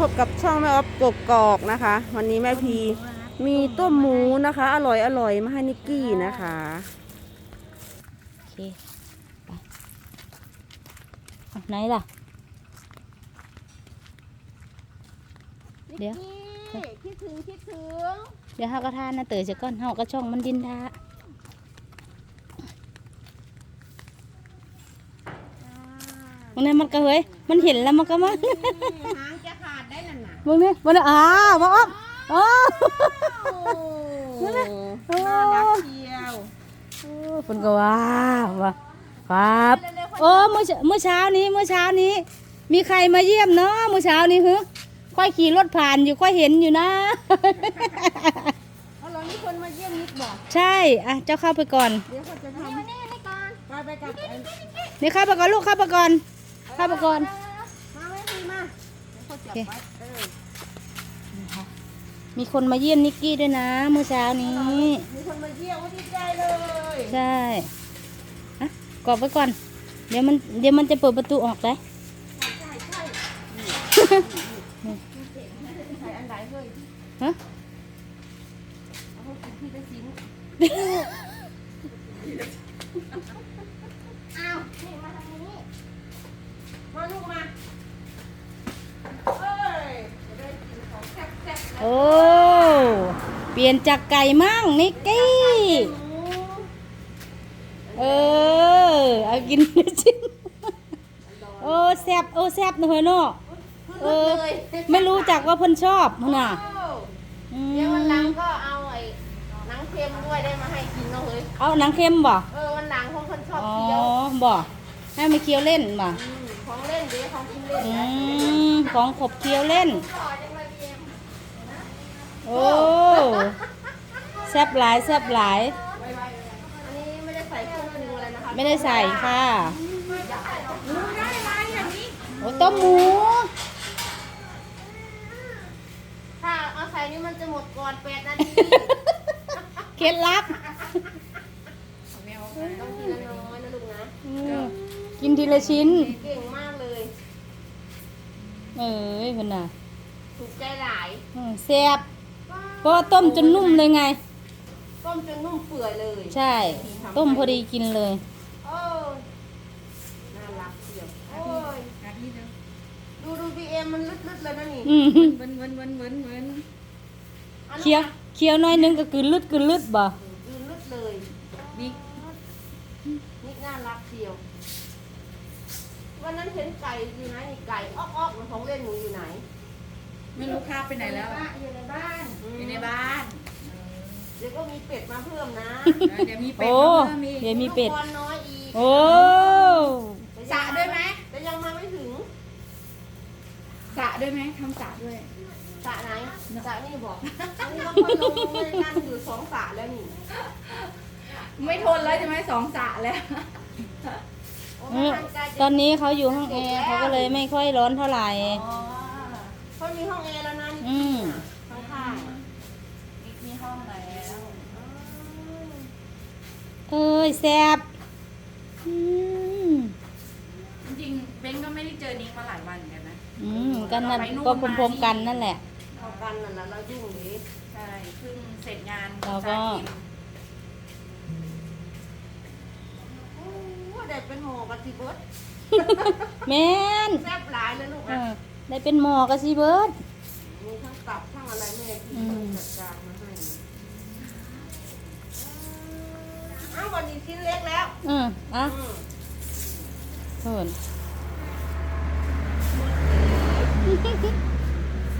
พบกับช่องแม่ออฟกกกอกนะคะ วันนี้แม่พีมีต้มหมูนะคะ อร่อยอร่อยมาให้นิกกี้นะคะโอเคไปเอาไหนล่ะ เดี๋ยวคิดถึงคิดถึงเดี๋ยวเฮาก็ทานนะเต๋อจะก้อนเฮาก็ช่องมันดินทามึงเนี่ยมันก็เฮ้ยมันเห็นแล้วมันก็มา หา งจะขาดได้นั่นน่ะมึงเนี่ยมันอ้าวมาอ๊อบอ้าว โอ้โอ้น่ารักเชียวเพิ่นก็ว้าวว่าครับ โอ้เมื่อเช้าเมื่อเช้านี้เมื่อเช้านี้ มีใครมาเยี่ยมเนาะเมื่อเช้านี้ฮึค่อยขี่รถผ่านอยู่ค่อยเห็นอยู่นะ เอาเรามีคนมาเยี่ยมนิดบอกใช่อะเจ้าเข้าไปก่อน เดี๋ยวเขาจะทำนี่นี่ก่อนไปไปกับไอ้นี่เข้าไปก่อนลูกเข้าไปก่อนเข้าไปก่อนมาไม่มีมา เดี๋ยวเขาจับไว้เออมีคนมาเยี่ยมนิกกี้ด้วยนะเมื่อเช้านี้ มีคนมาเยี่ยมว่าดีใจเลย ใช่อะกรอบไว้ก่อน เดี๋ยวมันเดี๋ยวมันจะเปิดประตูออกได้ใช่ใช่ใส่อันไหนเฮ้ยฮะเอาเขากินที่ได้สิง ลี่ยนจากไก่มั่งนิกกี้ เออ เอากินชิ้นโอ้แซบโอ้แซบหน่อยเนาะเออ ไม่รู้จักว่าเพิ่นชอบหั่นน่ะอืมเดี๋ยววันหลังก็เอาไอ้หนังเค็มด้วยได้มาให้กินเนาะเฮ้ยเอาหนังเค็มบ่เออวันหลังคงคนชอบอ๋อเคี้ยวบ่ให้มันเคี้ยวเล่นบ่มของเล่นเดี๋ยวของกินเล่นอืนะมของขบเคี้ยวเล่น ต่อจังเลยพี่เอ็ม โอ้แซบหลายแซบหลาย อันนี้ไม่ได้ใส่เครื่องปรุงอะไรนะคะไม่ได้ใส่ค่ะหนูได้ไหมอย่างนี้โอ้ต้มหมู ถ้าเอาใส่นี่มันจะหมดก่อนแปดนาทีเคล็ดลับ ต้องกินน้อยๆนะลูกนะอืมกินทีละชิ้น เก่งมากเลย เอ้ยเพิ่นน่ะ ถูกใจหลาย อืมแซ่บ เพราะว่าต้มจนนุ่มเลยไง ต้มจนนุ่มเปื่อยเลยใช่ ต้มพอดีกินเลย โอ้น่ารักเชียวโอ้ยดูดูบีเอ็มมันลึดๆเลยนะนี่เหมือนเหมือนเหมือนเหมือนเคี้ยวเคี้ยวน้อยนึงก็คือลึกคือลึดบ่คือลึกเลยบิ๊นี่น่ารักเชียววันนั้นเห็นไก่อยู่ไหนไก่อ๊อกๆของเล่นหนูอยู่ไหน ไม่รู้ข้าไปไหนแล้วอะอยู่ในบ้านอยู่ในบ้านเดี๋ยวก็มีเป็ดมาเพิ่มนะเดี๋ยวมีเป็ดโอ้มาเพิ่มอีกเดี๋ยวมีเป็ด ลูกบอลน้อยอีกโอ้ แต่สระด้วยไหมแต่ยังมาไม่ถึงสระด้วยไหมทำสระด้วย สระไหนสระนี่บอกอันนี้เราพอลงเลยนั่งอยู่สองสระแล้วนี่ไม่ทนแล้วใช่ไหมสองสระแล้วโอ้เออทางไกลจะตอนนี้เขาอยู่ห้องแอร์เขาก็เลยไม่ค่อยร้อนเท่าไหร่ อ๋อ เขามีห้องแอร์แล้วนะอืม ข้างข้างๆอะมีห้องแล้วเอ้ยแซ่บอืมจริงๆเบนก็ไม่ได้เจอนิ้งมาหลายวันเหมือนกันนะอืมกันนั่นก็พรมๆกันนั่นแหละเข้ากันนั่นแหละเรายุ่งดีใช่เพิ่งเสร็จงานเราก็ โอ้ได้เป็นหมอกะทิเบิร์ดแม่นแซ่บหลายเลยลูกเอนะอ ได้เป็นหมอกะสิเบิร์ดมีทั้งตับทั้งอะไรแม่ที่อืมจัดการมาให้อ้าววันนี้ชิ้นเล็กแล้วอืมอะอืมเพิ่น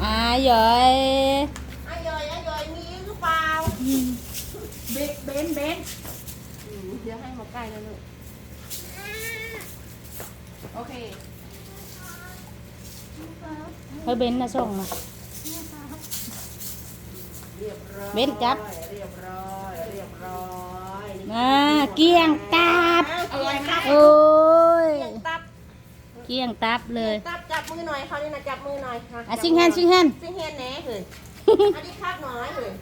อ่าเหยอยอายอยอายอยมีอีกหรือเปล่าอืมเบนเบนเบนอืมเดี๋ยวให้มาใกล้แล้วลูกโอเค เฮ้ยเบนน่ะส่งนะเรียบร้อยเบ้นจับเรียบร้อยเรียบร้อยนี่มาเกี้ยงตับอร่อยมากโอ้ยเกียงตับเกี้ยงตับเลยตับจับมือหน่อยเขานี่นะจับมือหน่อยค่ะอะชิงแฮนชิงแฮนซิงแฮนแหน่เลยอันนี้คัดหน่อยเลย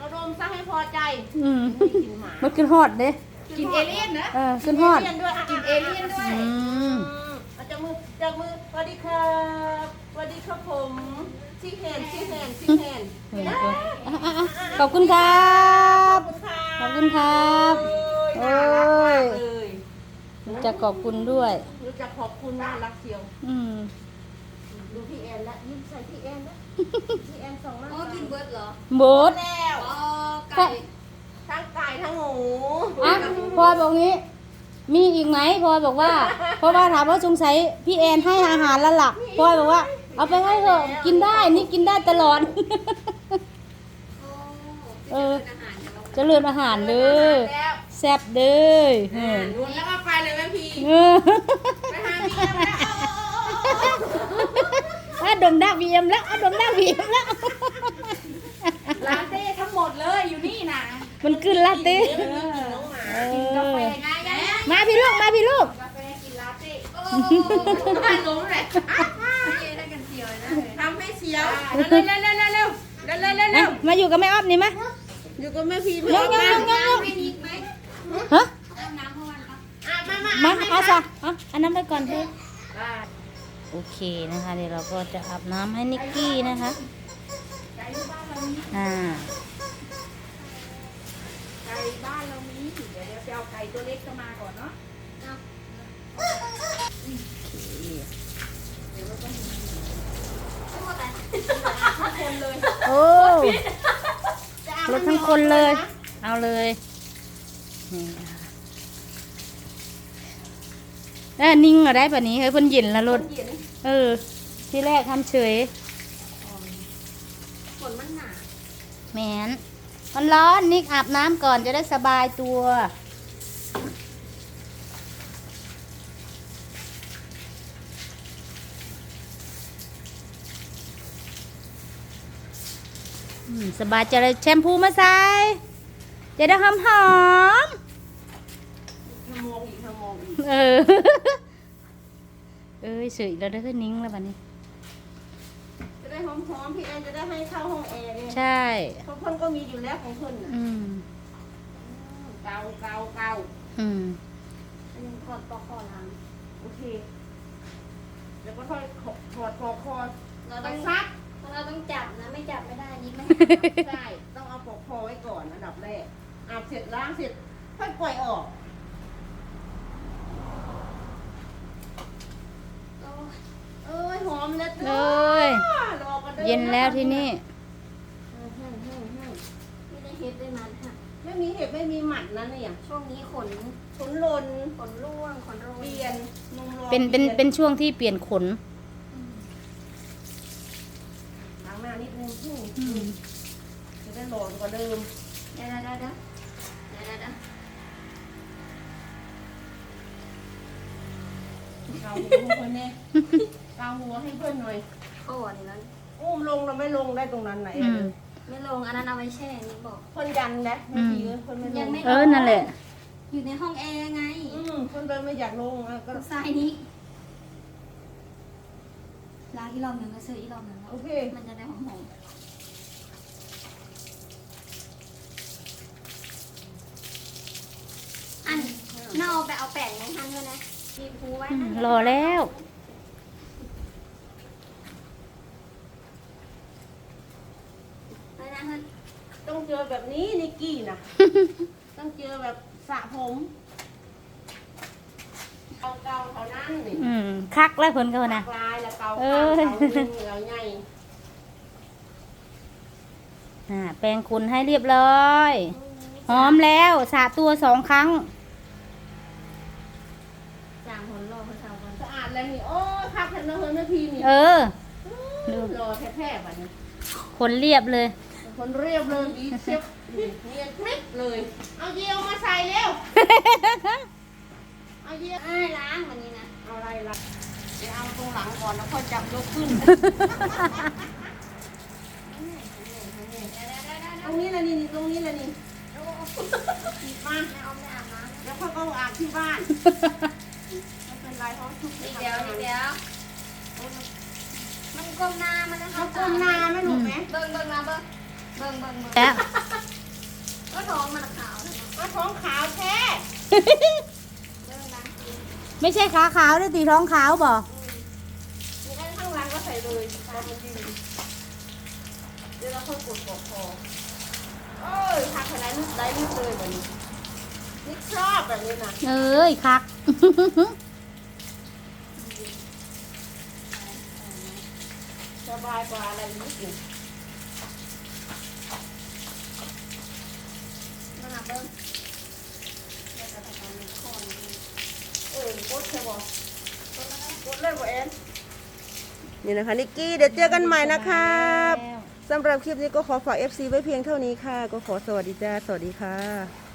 อารมณ์ซะให้พอใจอืมกินหมามันขึ้นฮอดเด้ กินเอเลี่ยนนะเออขึ้นฮอด เลี่ยนด้วยกินเอเลี่ยนด้วยอืมาจากมือจากมือสวัสดีครับสวัสดีครับผมชิคแฮนชิคแฮนชิคแฮนขอบคุณครับขอบคุณครับโอ้ยเลยจะขอบคุณด้วย รู้จักขอบคุณน่ารักเชียว อืม ดูพี่แอนละยิ้มใส่พี่แอนละพี่แอนสองมากโอ้กินเบิร์ดเหรอโบดแล้ว อ๋อไก่ ทั้งไก่ทั้งหมูอะพลอยบอกงี้ มีอีกไหมพลอยบอกว่า เพราะว่าถามว่าสงสัยพี่แอนให้อาหารแล้วล่ะพลอยบอกว่า เอาไปให้เถอะกินได้นี่กินได้ตลอด เออ เจริญอาหารเด้อแล้วแซ่บเด้อเออ่าอรวมแล้วก็ไปเลยแม่พี่เออไปหาพี่แอนแล้วอะดมดักบีเอ็มแล้วอะดมดักบีเอ็มแล้วลาเต้ทั้งหมดเลยอยู่นี่นะ มันขึ้นลาเต้มาพี่ลูก มาพี่ลูกล้มเลยทำให้เสียวเร็วเร็วเร็วเร็วเร็วเร็วมาอยู่กับแม่อ้อมนี่มะอยู่กับแม่พีมงงงงงฮะมาเอาซะเอาอันนั้นไปก่อนเถอะโอเคนะคะ เดี๋ยวเราก็จะอาบน้ำให้นิกกี้นะคะ อ่าานเรามีเดี๋ยวเดี๋ยวไปเอาไก่ตัวเล็กก็มาก่อนเนาะโอ้รถทั้งคนเลย เอาเลยนี่นะคะเอ้ยนิ่งเหรอได้ป่ะนี้เฮ้ยเพิ่นเย็นแล้วรถเย็นเออ ที่แรกทำเฉยฝนมันหนาแมน มันร้อนนิกอาบน้ำก่อนจะได้สบายตัวอืมสบายจะเลยแชมพูมาใส่จะได้หอมหอมทำมองอีกทำมองอีกๆเออ เอ้ยสวยแล้วได้ขึ้นนิ้งแล้วบัดนี้ จะได้หอมๆพี่แอนจะได้ให้เข้าห้องแอร์เนี่ย ใช่ เพราะเพิ่นก็มีอยู่แล้วของเพิ่นน่ะอืม เกาเกาเกาอืม อันนี้ถอดปลอกคอล้างโอเค แล้วก็ถอดถอดปลอกคอเราต้ต้อองงซักเราต้องจับนะไม่จับไม่ได้นี่ไม่ใช่ต้องเอาปลอกคอไว้ก่อนอันดับแรกอาบเสร็จล้างเสร็จค่อยปล่อยออกเอ้ยหอมแล้วเอ้ยรอกันด้อเย็นแล้วที่นี่ อืมอืมอืมอืม ไม่ได้เฮ็ดด้วยมันค่ะ ไม่มีเห็บ ไม่มีหมัดนะเนี่ยช่วงนี้ขนขนลนขนร่วงขนโรยเปลี่ยนนมรอเป็นเป็นลี่ยเป็นช่วงที่เปลี่ยนขน ล้างหน้านิดนึงอืมจะได้หลอนกว่าเดิมเดี๋ยวเดี๋ยวเดี๋ยวเดี๋ยวเดี๋ยวเดี๋ยวเกาหัวให้เพื่อนเนี่ยเกาหัวให้เพื่อนหน่อยโอ้นี่นั้นอุ้มลงเราไม่ลงได้ตรงนั้นไหนอืม ไม่ลงอันนั้นเอาไว้แช่นี่บอกคนยันนะไม่ดีเลยคนไม่ลยังงไม่เออนั่นแหละ อยู่ในห้องแอร์ไงอืมคนเดินไม่อยากลงอะก็ทรายนี้ล้างอีกรอบหนึ่งก็ซื้ออีกรอบหนึ่งแล้วโอเคมันจะได้หอมๆอันน่าเอาไปเอาแป้งในทันด้วยนะมีภูไว้อืมนะรอแล้วไว้นะเฮ้ย ต้องเจอแบบนี้นิ กกี้นะ ต้องเจอแบบสระผมเกาเกาๆเท่านั้นนี่อืมคักแล้วเพิ่นก็ว่านะ ลายแล้วเกาเอข้างอเกาหนึ่งเหลือใหญ่อ่าแปรงขนให้เรียบร้อย หอมแล้วสระตัวสองครั้ง จางหนรอเขาชาวกันสะอาดแล้วนี่โอ้ยพักเถอะนะเฮ้ยนาทีนี่เออรอแท้ๆแบบนี้ขนเรียบเลย คนเรียบเลยดีเชียบเนียนคลิปเลย เอาเยี่ยวมาใส่เร็ว เอาเยี่ยวเอ้ยล้างวันนี้นะ เอาอะไรล่ะเดี๋ยวเอาตรงหลังก่อนแล้วค่อยจับยกขึ้นตรงนี้ละนี่นี่ตรงนี้ละนี่มาไม่เอาไม่อาบน้ำแล้วเขาก็อาบที่บ้านไม่เป็นไรเขาทุกอีกเดียวอีกเดียวมันก้มหน้ามันนะเขาก้มหน้าไม่หนุกไหมเบิ่งเบิ่งมาเบิ่ง เบิ่งเบิ่งเบิ่งแล้วก็ท้องมันขาวนะมาท้องขาวแท้เบิ่งล้างกินไม่ใช่ขาขาวด้วยตีท้องขาวบ่มีได้ข้างหลังก็ใส่เลยตอนมันยืนเดี๋ยวเราค่อยกดปอกคอเอ้ยทำขนาดนี้ได้รีบเลยแบบนี้นี่ชอบแบบนี้นะเอ้ยคักสบายกว่าอะไรนิดหนึง มาหาเบิ้ง เออกดใช่บ่กดเลยบ่เอ็น นี่นะคะนิกกี้เดี๋ยวเจอกันใหม่นะครับสำหรับคลิปนี้ก็ขอฝาก FC ไว้เพียงเท่านี้ค่ะ ก็ขอสวัสดีจ้า สวัสดีค่ะ